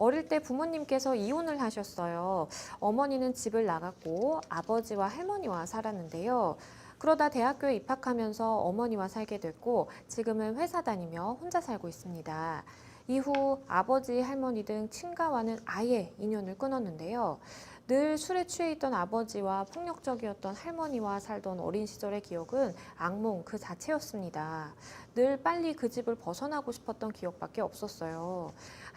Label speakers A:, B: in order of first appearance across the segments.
A: 어릴 때 부모님께서 이혼을 하셨어요. 어머니는 집을 나갔고 아버지와 할머니와 살았는데요. 그러다 대학교에 입학하면서 어머니와 살게 됐고 지금은 회사 다니며 혼자 살고 있습니다. 이후 아버지, 할머니 등 친가와는 아예 인연을 끊었는데요. 늘 술에 취해 있던 아버지와 폭력적이었던 할머니와 살던 어린 시절의 기억은 악몽 그 자체였습니다. 늘 빨리 그 집을 벗어나고 싶었던 기억밖에 없었어요.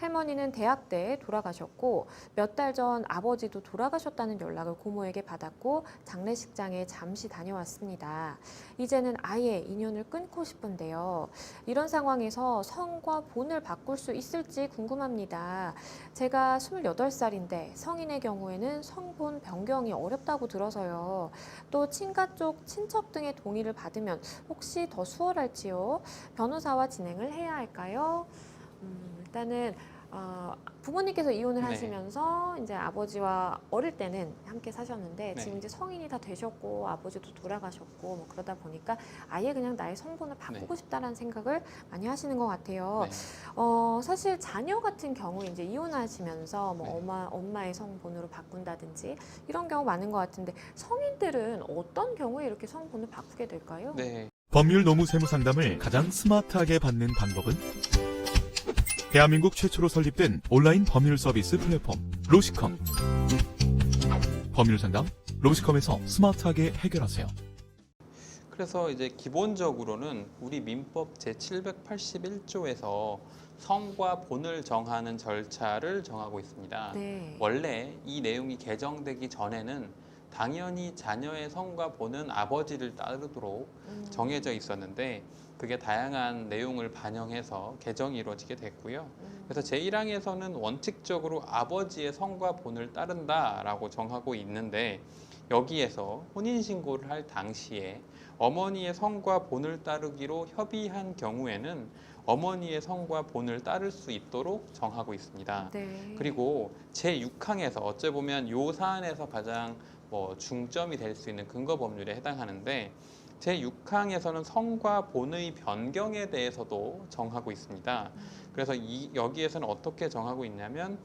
A: 할머니는 대학 때 돌아가셨고 몇 달 전 아버지도 돌아가셨다는 연락을 고모에게 받았고 장례식장에 잠시 다녀왔습니다. 이제는 아예 인연을 끊고 싶은데요. 이런 상황에서 성과 본을 바꿀 수 있을지 궁금합니다. 제가 28살인데 성인의 경우에는 성본 변경이 어렵다고 들어서요. 또 친가 쪽 친척 등의 동의를 받으면 혹시 더 수월할지요? 변호사와 진행을 해야 할까요? 음, 일단은 어, 부모님께서 이혼을
B: 네.
A: 하시면서 이제 아버지와 어릴 때는 함께 사셨는데
B: 네.
A: 지금 이제 성인이 다 되셨고 아버지도 돌아가셨고 뭐 그러다 보니까 아예 그냥 나의 성본을 바꾸고 싶다라는 생각을 많이 하시는 것 같아요.
B: 네.
A: 어, 사실 자녀 같은 경우에 이제 이혼하시면서 뭐
B: 네.
A: 엄마, 엄마의 성본으로 바꾼다든지 이런 경우 많은 것 같은데 성인들은 어떤 경우에 이렇게 성본을 바꾸게 될까요?
B: 네.
C: 법률 노무 세무 상담을 가장 스마트하게 받는 방법은 대한민국 최초로 설립된 온라인 법률 서비스 플랫폼 로시컴 법률 상담 로시컴에서 스마트하게 해결하세요.
B: 그래서 이제 기본적으로는 우리 민법 제 781조에서 성과 본을 정하는 절차를 정하고 있습니다.
A: 네.
B: 원래 이 내용이 개정되기 전에는 당연히 자녀의 성과 본은 아버지를 따르도록
A: 음.
B: 정해져 있었는데 그게 다양한 내용을 반영해서 개정이 이루어지게 됐고요.
A: 음.
B: 그래서 제1항에서는 원칙적으로 아버지의 성과 본을 따른다라고 정하고 있는데 여기에서 혼인신고를 할 당시에 어머니의 성과 본을 따르기로 협의한 경우에는 어머니의 성과 본을 따를 수 있도록 정하고 있습니다.
A: 네.
B: 그리고 제6항에서 어째 보면 요 사안에서 가장 뭐 중점이 될 수 있는 근거 법률에 해당하는데 제6항에서는 성과 본의 변경에 대해서도 정하고 있습니다. 그래서 이, 여기에서는 어떻게 정하고 있냐면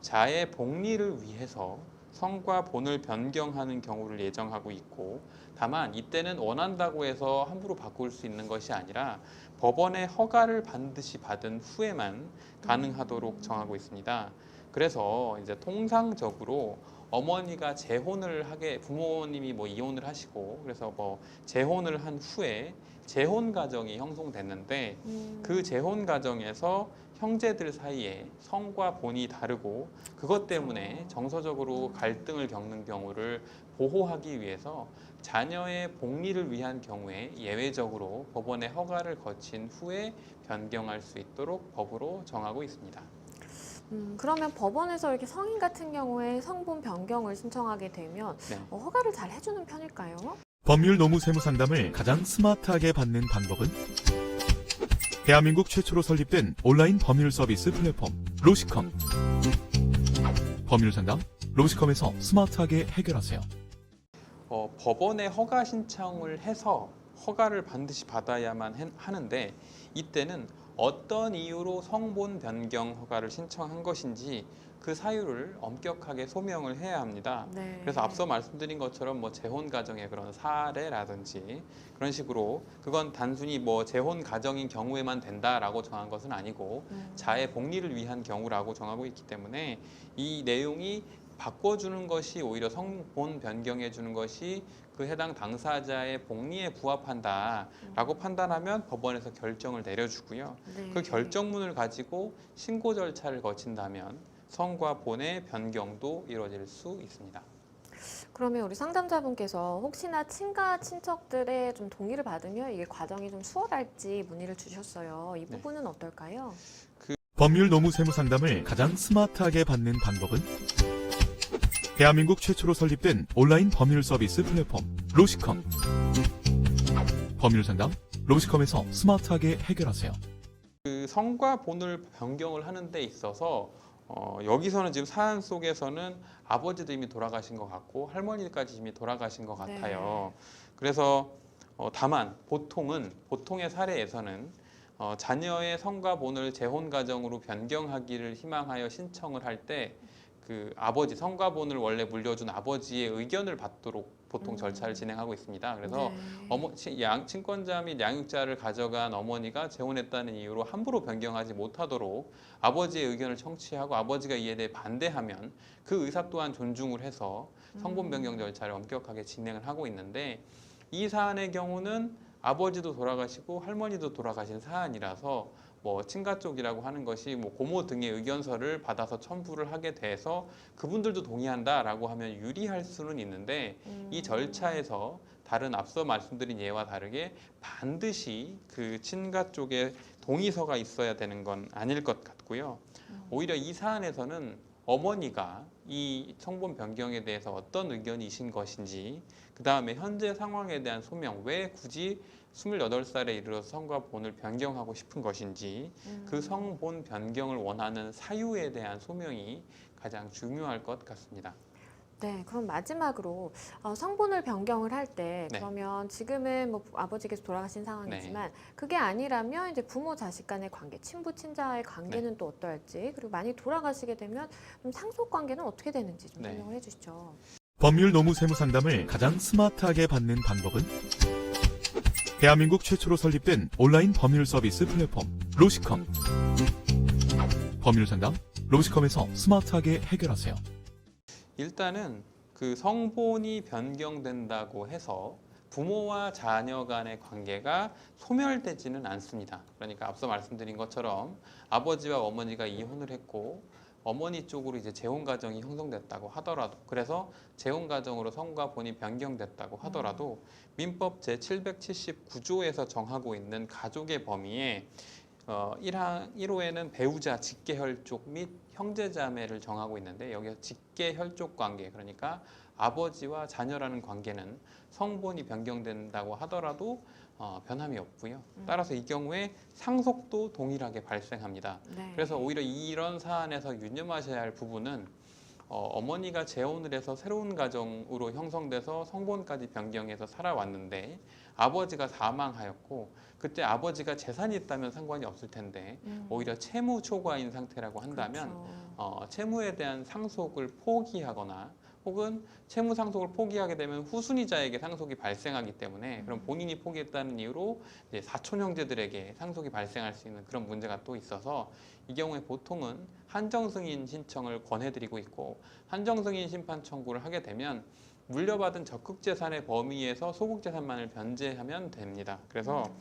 B: 자의 복리를 위해서 성과 본을 변경하는 경우를 예정하고 있고 다만 이때는 원한다고 해서 함부로 바꿀 수 있는 것이 아니라 법원의 허가를 반드시 받은 후에만 가능하도록 정하고 있습니다. 그래서 이제 통상적으로 어머니가 재혼을 하게 부모님이 뭐 이혼을 하시고 그래서 뭐 재혼을 한 후에 재혼 가정이 형성됐는데
A: 음.
B: 그 재혼 가정에서 형제들 사이에 성과 본이 다르고 그것 때문에 정서적으로 갈등을 겪는 경우를 보호하기 위해서 자녀의 복리를 위한 경우에 예외적으로 법원의 허가를 거친 후에 변경할 수 있도록 법으로 정하고 있습니다.
A: 음, 그러면 법원에서 이렇게 성인 같은 경우에 성본 변경을 신청하게 되면
B: 네.
A: 어, 허가를 잘 해주는 편일까요?
C: 법률 노무 세무 상담을 가장 스마트하게 받는 방법은 대한민국 최초로 설립된 온라인 법률 서비스 플랫폼 로시컴 법률 상담 로시컴에서 스마트하게 해결하세요.
B: 어, 법원에 허가 신청을 해서 허가를 반드시 받아야만 해- 하는데 이때는 어떤 이유로 성본 변경 허가를 신청한 것인지 그 사유를 엄격하게 소명을 해야 합니다.
A: 네.
B: 그래서 앞서 말씀드린 것처럼 뭐 재혼 가정의 그런 사례라든지 그런 식으로 그건 단순히 뭐 재혼 가정인 경우에만 된다라고 정한 것은 아니고
A: 음.
B: 자의 복리를 위한 경우라고 정하고 있기 때문에 이 내용이 바꿔주는 것이 오히려 성본 변경해 주는 것이 그 해당 당사자의 복리에 부합한다라고 판단하면 법원에서 결정을 내려주고요.
A: 네.
B: 그 결정문을 가지고 신고 절차를 거친다면 성과 본의 변경도 이루어질 수 있습니다.
A: 그러면 우리 상담자분께서 혹시나 친가 친척들의 좀 동의를 받으면 이게 과정이 좀 수월할지 문의를 주셨어요. 이
B: 네.
A: 부분은 어떨까요?
C: 법률 노무 세무 상담을 가장 스마트하게 받는 방법은 대한민국 최초로 설립된 온라인 법률 서비스 플랫폼 로시컴 법률 상담 로시컴에서 스마트하게 해결하세요.
B: 그 성과 본을 변경을 하는 데 있어서 어, 여기서는 지금 사안 속에서는 아버지도 이미 돌아가신 것 같고 할머니까지 이미 돌아가신 것 같아요. 그래서 어, 다만 보통은 보통의 사례에서는 어, 자녀의 성과 본을 재혼 가정으로 변경하기를 희망하여 신청을 할때 그 아버지 성과 본을 원래 물려준 아버지의 의견을 받도록 보통
A: 음.
B: 절차를 진행하고 있습니다. 그래서
A: 네.
B: 어머, 치- 양, 친권자 및 양육자를 가져간 어머니가 재혼했다는 이유로 함부로 변경하지 못하도록 아버지의 의견을 청취하고 아버지가 이에 대해 반대하면 그 의사 또한 존중을 해서 성본 변경 절차를 엄격하게 진행을 하고 있는데 이 사안의 경우는 아버지도 돌아가시고 할머니도 돌아가신 사안이라서 뭐 친가 쪽이라고 하는 것이 뭐 고모 등의 의견서를 받아서 첨부를 하게 돼서 그분들도 동의한다라고 하면 유리할 수는 있는데
A: 음.
B: 이 절차에서 다른 앞서 말씀드린 예와 다르게 반드시 그 친가 쪽에 동의서가 있어야 되는 건 아닐 것 같고요. 오히려 이 사안에서는 어머니가 이 성본 변경에 대해서 어떤 의견이신 것인지 그 다음에 현재 상황에 대한 소명 왜 굳이 28살에 이르러서 성과 본을 변경하고 싶은 것인지
A: 음.
B: 그 성본 변경을 원하는 사유에 대한 소명이 가장 중요할 것 같습니다.
A: 네, 그럼 마지막으로 어, 성본을 변경을 할 때
B: 네.
A: 그러면 지금은 뭐 아버지께서 돌아가신 상황이지만 그게 아니라면 이제 부모 자식 간의 관계, 친부 친자의 관계는
B: 네.
A: 또 어떨지 그리고 많이 돌아가시게 되면 좀 상속 관계는 어떻게 되는지 좀
B: 네.
A: 설명을 해주시죠.
C: 법률 노무 세무 상담을 가장 스마트하게 받는 방법은 대한민국 최초로 설립된 온라인 법률 서비스 플랫폼 로시컴 법률 상담 로시컴에서 스마트하게 해결하세요.
B: 일단은 그 성본이 변경된다고 해서 부모와 자녀 간의 관계가 소멸되지는 않습니다. 그러니까 앞서 말씀드린 것처럼 아버지와 어머니가 이혼을 했고 어머니 쪽으로 이제 재혼 가정이 형성됐다고 하더라도 그래서 재혼 가정으로 성과 본이 변경됐다고 하더라도 민법 제 779조에서 정하고 있는 가족의 범위에 어, 1항 1호에는 배우자 직계혈족 및 형제자매를 정하고 있는데 여기서 직계혈족 관계 그러니까 아버지와 자녀라는 관계는 성본이 변경된다고 하더라도 어, 변함이 없고요.
A: 음.
B: 따라서 이 경우에 상속도 동일하게 발생합니다.
A: 네.
B: 그래서 오히려 이런 사안에서 유념하셔야 할 부분은 어, 어머니가 재혼을 해서 새로운 가정으로 형성돼서 성본까지 변경해서 살아왔는데 아버지가 사망하였고 그때 아버지가 재산이 있다면 상관이 없을 텐데
A: 음,
B: 오히려 채무 초과인 상태라고 한다면
A: 그렇죠.
B: 어, 채무에 대한 상속을 포기하거나 혹은 채무 상속을 포기하게 되면 후순위자에게 상속이 발생하기 때문에 그럼
A: 음.
B: 본인이 포기했다는 이유로 이제 사촌 형제들에게 상속이 발생할 수 있는 그런 문제가 또 있어서 이 경우에 보통은 한정 승인 신청을 권해드리고 있고 한정 승인 심판 청구를 하게 되면 물려받은 적극 재산의 범위에서 소극 재산만을 변제하면 됩니다. 그래서
A: 음.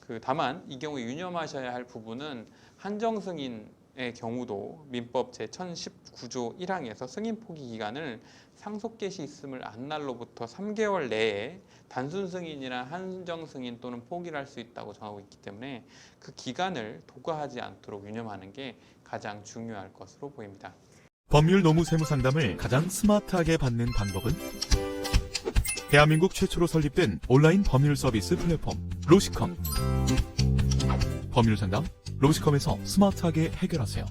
B: 그 다만 이 경우에 유념하셔야 할 부분은 한정 승인 의 경우도 민법 제 1019조 1항에서 승인 포기 기간을 상속 개시 있음을 안 날로부터 3개월 내에 단순 승인이나 한정 승인 또는 포기를 할 수 있다고 정하고 있기 때문에 그 기간을 도과하지 않도록 유념하는 게 가장 중요할 것으로 보입니다.
C: 법률 노무 세무 상담을 가장 스마트하게 받는 방법은 대한민국 최초로 설립된 온라인 법률 서비스 플랫폼 로시컴 법률 상담 로시컴에서 스마트하게 해결하세요.